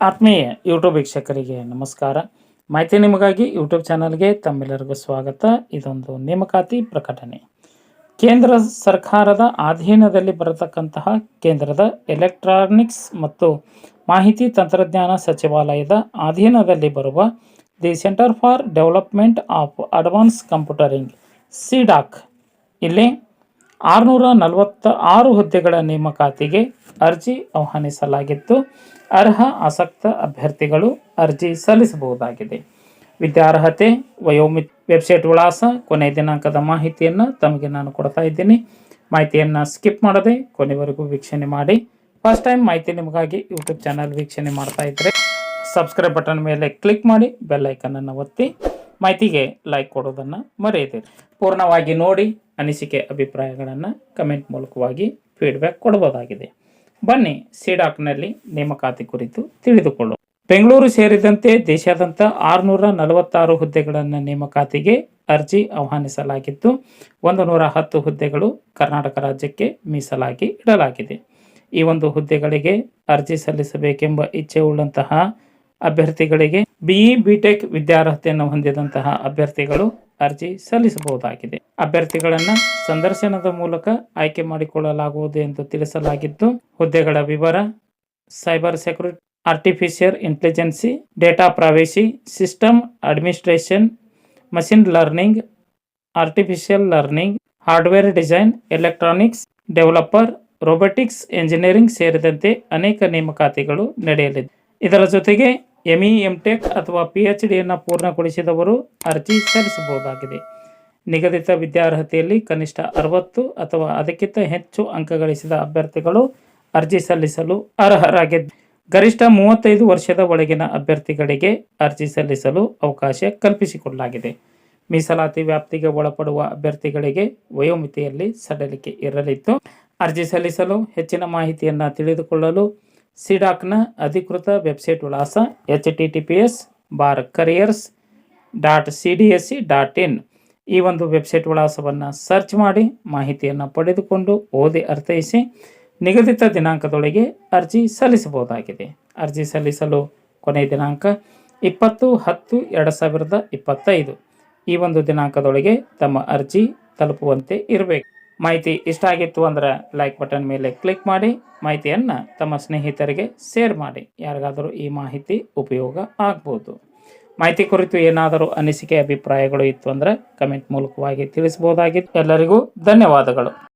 ಆತ್ಮೀಯ ಯೂಟ್ಯೂಬ್ ವೀಕ್ಷಕರಿಗೆ ನಮಸ್ಕಾರ. ಮಾಹಿತಿ ನಿಮಗಾಗಿ ಯೂಟ್ಯೂಬ್ ಚಾನಲ್ಗೆ ತಮ್ಮೆಲ್ಲರಿಗೂ ಸ್ವಾಗತ. ಇದೊಂದು ನೇಮಕಾತಿ ಪ್ರಕಟಣೆ. ಕೇಂದ್ರ ಸರ್ಕಾರದ ಅಧೀನದಲ್ಲಿ ಬರತಕ್ಕಂತಹ ಕೇಂದ್ರದ ಎಲೆಕ್ಟ್ರಾನಿಕ್ಸ್ ಮತ್ತು ಮಾಹಿತಿ ತಂತ್ರಜ್ಞಾನ ಸಚಿವಾಲಯದ ಅಧೀನದಲ್ಲಿ ಬರುವ the centre for development of advance computing CDAC ಇಲ್ಲಿ ಆರುನೂರ ನಲವತ್ತ ಆರು ಹುದ್ದೆಗಳ ನೇಮಕಾತಿಗೆ ಅರ್ಜಿ ಆಹ್ವಾನಿಸಲಾಗಿತ್ತು. ಅರ್ಹ ಆಸಕ್ತ ಅಭ್ಯರ್ಥಿಗಳು ಅರ್ಜಿ ಸಲ್ಲಿಸಬಹುದಾಗಿದೆ. ವಿದ್ಯಾರ್ಹತೆ ವಯೋಮಿತ್, ವೆಬ್ಸೈಟ್ ವಿಳಾಸ, ಕೊನೆಯ ದಿನಾಂಕದ ಮಾಹಿತಿಯನ್ನು ತಮಗೆ ನಾನು ಕೊಡ್ತಾ ಇದ್ದೀನಿ. ಮಾಹಿತಿಯನ್ನು ಸ್ಕಿಪ್ ಮಾಡದೆ ಕೊನೆವರೆಗೂ ವೀಕ್ಷಣೆ ಮಾಡಿ. ಫಸ್ಟ್ ಟೈಮ್ ಮಾಹಿತಿ ನಿಮಗಾಗಿ ಯೂಟ್ಯೂಬ್ ಚಾನಲ್ ವೀಕ್ಷಣೆ ಮಾಡ್ತಾ ಇದ್ದರೆ ಸಬ್ಸ್ಕ್ರೈಬ್ ಬಟನ್ ಮೇಲೆ ಕ್ಲಿಕ್ ಮಾಡಿ, ಬೆಲ್ ಐಕನನ್ನು ಒತ್ತಿ. ಮಾಹಿತಿಗೆ ಲೈಕ್ ಕೊಡೋದನ್ನು ಮರೆಯದಿರಿ ಪೂರ್ಣವಾಗಿ ನೋಡಿ ಅನಿಸಿಕೆ ಅಭಿಪ್ರಾಯಗಳನ್ನು ಕಮೆಂಟ್ ಮೂಲಕವಾಗಿ ಫೀಡ್ಬ್ಯಾಕ್ ಕೊಡಬಹುದಾಗಿದೆ. ಬನ್ನಿ ಸಿಡಾಕ್ನಲ್ಲಿ ನೇಮಕಾತಿ ಕುರಿತು ತಿಳಿದುಕೊಳ್ಳು ಬೆಂಗಳೂರು ಸೇರಿದಂತೆ ದೇಶಾದ್ಯಂತ ಆರುನೂರ ನಲವತ್ತಾರು ಹುದ್ದೆಗಳನ್ನು ನೇಮಕಾತಿಗೆ ಅರ್ಜಿ ಆಹ್ವಾನಿಸಲಾಗಿದ್ದು ಒಂದು ನೂರ ಹತ್ತು ಹುದ್ದೆಗಳು ಕರ್ನಾಟಕ ರಾಜ್ಯಕ್ಕೆ ಮೀಸಲಾಗಿ ಇಡಲಾಗಿದೆ. ಈ ಒಂದು ಹುದ್ದೆಗಳಿಗೆ ಅರ್ಜಿ ಸಲ್ಲಿಸಬೇಕೆಂಬ ಇಚ್ಛೆ ಉಳ್ಳಂತಹ ಅಭ್ಯರ್ಥಿಗಳಿಗೆ ಬಿಇ ಬಿಟೆಕ್ ವಿದ್ಯಾರ್ಹತೆಯನ್ನು ಹೊಂದಿದಂತಹ ಅಭ್ಯರ್ಥಿಗಳು ಅರ್ಜಿ ಸಲ್ಲಿಸಬಹುದಾಗಿದೆ. ಅಭ್ಯರ್ಥಿಗಳನ್ನ ಸಂದರ್ಶನದ ಮೂಲಕ ಆಯ್ಕೆ ಮಾಡಿಕೊಳ್ಳಲಾಗುವುದು ಎಂದು ತಿಳಿಸಲಾಗಿದ್ದು, ಹುದ್ದೆಗಳ ವಿವರ, cyber security, artificial intelligence, data ಪ್ರವೇಶಿ, system administration, machine learning, artificial learning, hardware design, electronics, developer, robotics, engineering ಸೇರಿದಂತೆ ಅನೇಕ ನೇಮಕಾತಿಗಳು ನಡೆಯಲಿದೆ. ಇದರ ಜೊತೆಗೆ ಎಂಇ ಎಂ ಟೆಕ್ ಅಥವಾ ಪಿ ಎಚ್ ಡಿಯನ್ನು ಪೂರ್ಣಗೊಳಿಸಿದವರು ಅರ್ಜಿ ಸಲ್ಲಿಸಬಹುದಾಗಿದೆ. ನಿಗದಿತ ವಿದ್ಯಾರ್ಹತೆಯಲ್ಲಿ ಕನಿಷ್ಠ ಅರವತ್ತು ಅಥವಾ ಅದಕ್ಕಿಂತ ಹೆಚ್ಚು ಅಂಕ ಗಳಿಸಿದ ಅಭ್ಯರ್ಥಿಗಳು ಅರ್ಜಿ ಸಲ್ಲಿಸಲು ಅರ್ಹರಾಗಿದ್ದು ಗರಿಷ್ಠ ಮೂವತ್ತೈದು ವರ್ಷದ ಒಳಗಿನ ಅಭ್ಯರ್ಥಿಗಳಿಗೆ ಅರ್ಜಿ ಸಲ್ಲಿಸಲು ಅವಕಾಶ ಕಲ್ಪಿಸಿಕೊಡಲಾಗಿದೆ. ಮೀಸಲಾತಿ ವ್ಯಾಪ್ತಿಗೆ ಒಳಪಡುವ ಅಭ್ಯರ್ಥಿಗಳಿಗೆ ವಯೋಮಿತಿಯಲ್ಲಿ ಸಡಲಿಕೆ ಇರಲಿದ್ದು, ಅರ್ಜಿ ಸಲ್ಲಿಸಲು ಹೆಚ್ಚಿನ ಮಾಹಿತಿಯನ್ನು ತಿಳಿದುಕೊಳ್ಳಲು ಸಿಡಾಕ್ನ ಅಧಿಕೃತ ವೆಬ್ಸೈಟ್ ವಿಳಾಸ H T T P S bar careers dot C D S C dot in. ಈ ಒಂದು ವೆಬ್ಸೈಟ್ ವಿಳಾಸವನ್ನು ಸರ್ಚ್ ಮಾಡಿ ಮಾಹಿತಿಯನ್ನು ಪಡೆದುಕೊಂಡು ಓದಿ ಅರ್ಥೈಸಿ ನಿಗದಿತ ದಿನಾಂಕದೊಳಗೆ ಅರ್ಜಿ ಸಲ್ಲಿಸಬಹುದಾಗಿದೆ. ಅರ್ಜಿ ಸಲ್ಲಿಸಲು ಕೊನೆಯ ದಿನಾಂಕ ಇಪ್ಪತ್ತು ಹತ್ತು ಎರಡು ಸಾವಿರದ ಇಪ್ಪತ್ತೈದು. ಈ ಒಂದು ದಿನಾಂಕದೊಳಗೆ ತಮ್ಮ ಅರ್ಜಿ ತಲುಪುವಂತೆ ಇರಬೇಕು. ಮಾಹಿತಿ ಇಷ್ಟ ಆಗಿತ್ತು ಅಂದ್ರೆ ಲೈಕ್ ಬಟನ್ ಮೇಲೆ ಕ್ಲಿಕ್ ಮಾಡಿ, ಮಾಹಿತಿಯನ್ನು ತಮ್ಮ ಸ್ನೇಹಿತರಿಗೆ ಶೇರ್ ಮಾಡಿ. ಯಾರಿಗಾದರೂ ಈ ಮಾಹಿತಿ ಉಪಯೋಗ ಆಗ್ಬೋದು. ಮಾಹಿತಿ ಕುರಿತು ಏನಾದರೂ ಅನಿಸಿಕೆ, ಅಭಿಪ್ರಾಯಗಳು ಇತ್ತು ಅಂದರೆ ಕಮೆಂಟ್ ಮೂಲಕವಾಗಿ ತಿಳಿಸಬಹುದಾಗಿತ್ತು. ಎಲ್ಲರಿಗೂ ಧನ್ಯವಾದಗಳು.